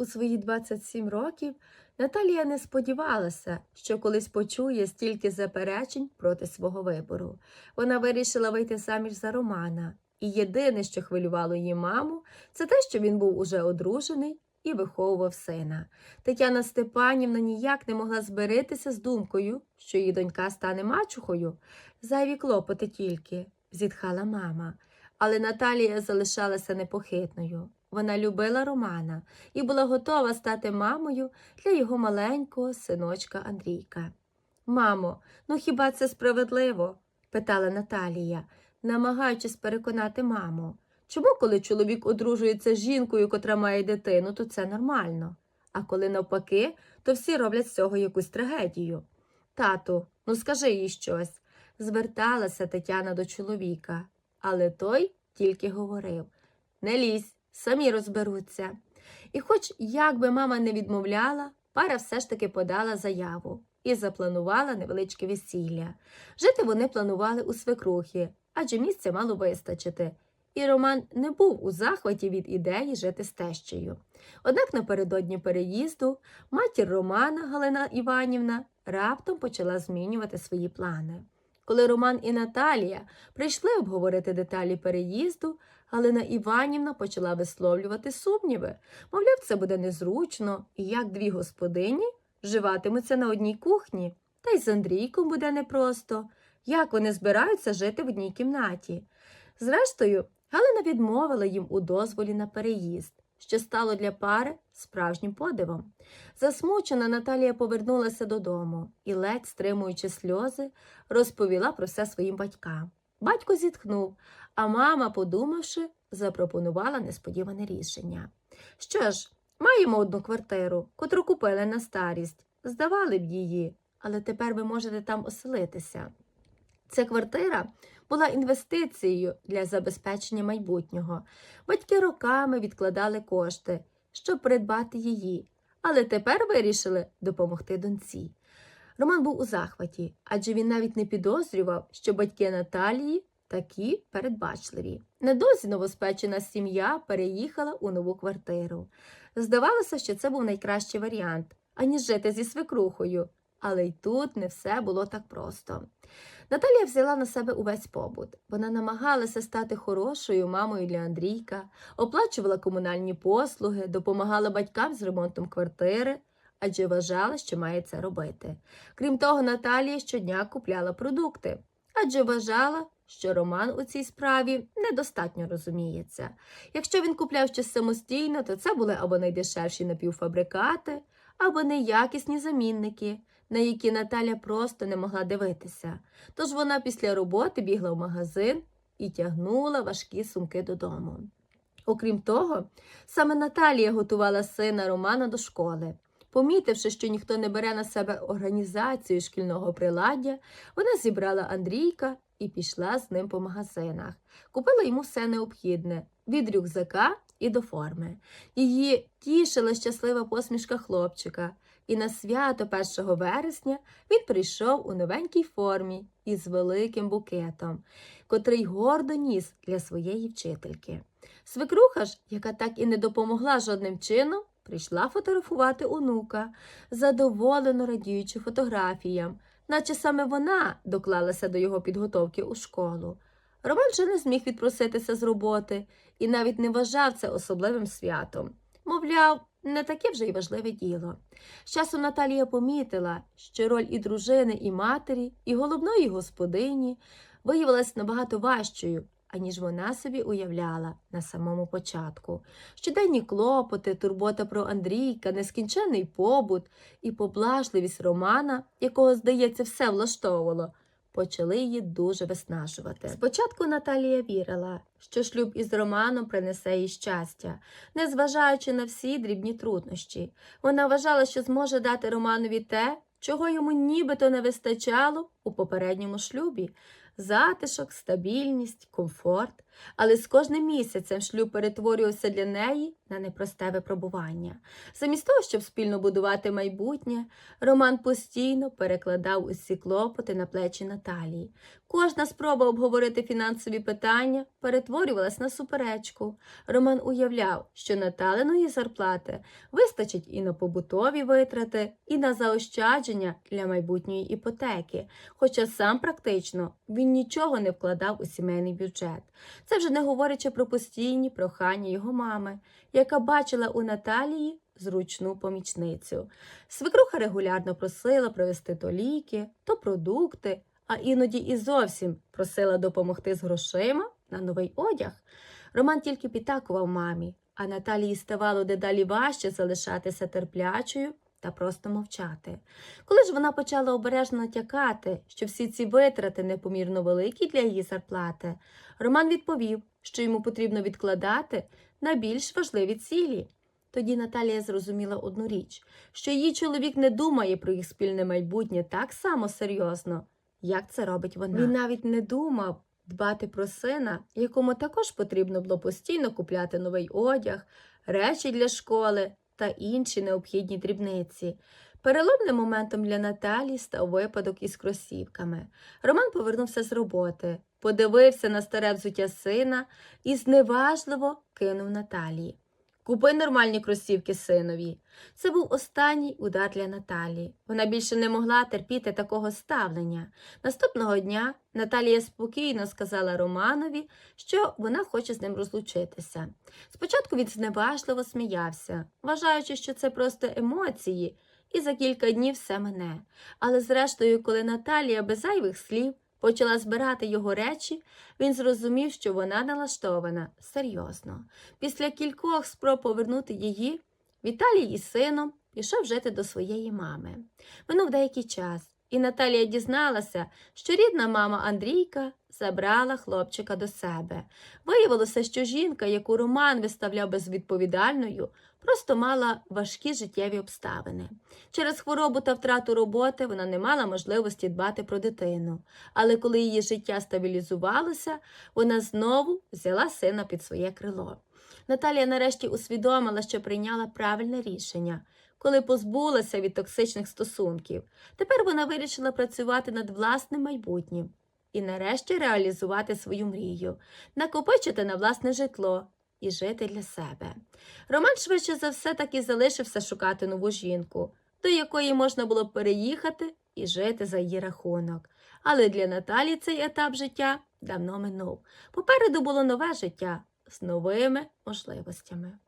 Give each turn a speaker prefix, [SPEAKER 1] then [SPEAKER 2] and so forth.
[SPEAKER 1] У свої 27 років Наталія не сподівалася, що колись почує стільки заперечень проти свого вибору. Вона вирішила вийти заміж за Романа, і єдине, що хвилювало її маму, це те, що він був уже одружений і виховував сина. Тетяна Степанівна ніяк не могла зберитися з думкою, що її донька стане мачухою. Зайві клопоти тільки, зітхала мама. Але Наталія залишалася непохитною. Вона любила Романа і була готова стати мамою для його маленького синочка Андрійка. Мамо, ну хіба це справедливо? питала Наталія, намагаючись переконати маму. Чому, коли чоловік одружується з жінкою, котра має дитину, то це нормально. А коли навпаки, то всі роблять з цього якусь трагедію. Тату, ну скажи їй щось, зверталася Тетяна до чоловіка, але той тільки говорив Не лізь, самі розберуться. І хоч як би мама не відмовляла, пара все ж таки подала заяву і запланувала невеличке весілля. Жити вони планували у свекрухі, адже місця мало вистачити. І Роман не був у захваті від ідеї жити з тещею. Однак напередодні переїзду матір Романа Галина Іванівна раптом почала змінювати свої плани. Коли Роман і Наталія прийшли обговорити деталі переїзду, Галина Іванівна почала висловлювати сумніви. Мовляв, це буде незручно, і як дві господині вживатимуться на одній кухні. Та й з Андрійком буде непросто. Як вони збираються жити в одній кімнаті? Зрештою, Галина відмовила їм у дозволі на переїзд, що стало для пари справжнім подивом. Засмучена Наталія повернулася додому і, ледь стримуючи сльози, розповіла про все своїм батькам. Батько зітхнув, а мама, подумавши, запропонувала несподіване рішення. Що ж, маємо одну квартиру, котру купили на старість, здавали б її, але тепер ви можете там оселитися. Ця квартира була інвестицією для забезпечення майбутнього. Батьки роками відкладали кошти, щоб придбати її, але тепер вирішили допомогти доньці. Роман був у захваті, адже він навіть не підозрював, що батьки Наталії такі передбачливі. Недовзі новоспечена сім'я переїхала у нову квартиру. Здавалося, що це був найкращий варіант, аніж жити зі свекрухою, але й тут не все було так просто. Наталія взяла на себе увесь побут. Вона намагалася стати хорошою мамою для Андрійка, оплачувала комунальні послуги, допомагала батькам з ремонтом квартири, адже вважала, що має це робити. Крім того, Наталія щодня купляла продукти, адже вважала, що Роман у цій справі недостатньо розуміється. Якщо він купляв щось самостійно, то це були або найдешевші напівфабрикати, або неякісні замінники, на які Наталя просто не могла дивитися. Тож вона після роботи бігла в магазин і тягнула важкі сумки додому. Окрім того, саме Наталія готувала сина Романа до школи. Помітивши, що ніхто не бере на себе організацію шкільного приладдя, вона зібрала Андрійка і пішла з ним по магазинах. Купила йому все необхідне від рюкзака і до форми. Її тішила щаслива посмішка хлопчика, і на свято 1 вересня він прийшов у новенькій формі із великим букетом, котрий гордо ніс для своєї вчительки. Свекруха ж, яка так і не допомогла жодним чином, прийшла фотографувати онука, задоволено радіючи фотографіям, наче саме вона доклалася до його підготовки у школу. Роман вже не зміг відпроситися з роботи і навіть не вважав це особливим святом. Мовляв, не таке вже й важливе діло. З часом Наталія помітила, що роль і дружини, і матері, і головної господині виявилась набагато важчою, аніж вона собі уявляла на самому початку. Щоденні клопоти, турбота про Андрійка, нескінченний побут і поблажливість Романа, якого, здається, все влаштовувало, почали її дуже виснажувати. Спочатку Наталія вірила, що шлюб із Романом принесе їй щастя, незважаючи на всі дрібні труднощі. Вона вважала, що зможе дати Романові те, чого йому нібито не вистачало у попередньому шлюбі затишок, стабільність, комфорт. Але з кожним місяцем шлюб перетворювався для неї на непросте випробування. Замість того, щоб спільно будувати майбутнє, Роман постійно перекладав усі клопоти на плечі Наталії. Кожна спроба обговорити фінансові питання перетворювалась на суперечку. Роман уявляв, що Наталиної зарплати вистачить і на побутові витрати, і на заощадження для майбутньої іпотеки, хоча сам практично він нічого не вкладав у сімейний бюджет. Це вже не говорячи про постійні прохання його мами, яка бачила у Наталії зручну помічницю. Свекруха регулярно просила привезти то ліки, то продукти, а іноді і зовсім просила допомогти з грошима на новий одяг. Роман тільки підтакував мамі, а Наталії ставало дедалі важче залишатися терплячою та просто мовчати. Коли ж вона почала обережно натякати, що всі ці витрати непомірно великі для її зарплати, Роман відповів, що йому потрібно відкладати на більш важливі цілі. Тоді Наталія зрозуміла одну річ, що її чоловік не думає про їх спільне майбутнє так само серйозно, як це робить вона. Він навіть не думав дбати про сина, якому також потрібно було постійно купляти новий одяг, речі для школи та інші необхідні дрібниці. Переломним моментом для Наталі став випадок із кросівками. Роман повернувся з роботи, подивився на старе взуття сина і зневажливо кинув Наталії. Купи нормальні кросівки синові. Це був останній удар для Наталі. Вона більше не могла терпіти такого ставлення. Наступного дня Наталія спокійно сказала Романові, що вона хоче з ним розлучитися. Спочатку він зневажливо сміявся, вважаючи, що це просто емоції, і за кілька днів все мене. Але зрештою, коли Наталія без зайвих слів почала збирати його речі, він зрозумів, що вона налаштована серйозно. Після кількох спроб повернути її, Віталій із сином пішов жити до своєї мами. Минув деякий час, і Наталія дізналася, що рідна мама Андрійка забрала хлопчика до себе. Виявилося, що жінка, яку Роман виставляв безвідповідальною, просто мала важкі життєві обставини. Через хворобу та втрату роботи вона не мала можливості дбати про дитину. Але коли її життя стабілізувалося, вона знову взяла сина під своє крило. Наталія нарешті усвідомила, що прийняла правильне рішення, коли позбулася від токсичних стосунків. Тепер вона вирішила працювати над власним майбутнім і нарешті реалізувати свою мрію, накопичити на власне житло і жити для себе. Роман швидше за все таки залишився шукати нову жінку, до якої можна було переїхати і жити за її рахунок. Але для Наталі цей етап життя давно минув. Попереду було нове життя з новими можливостями.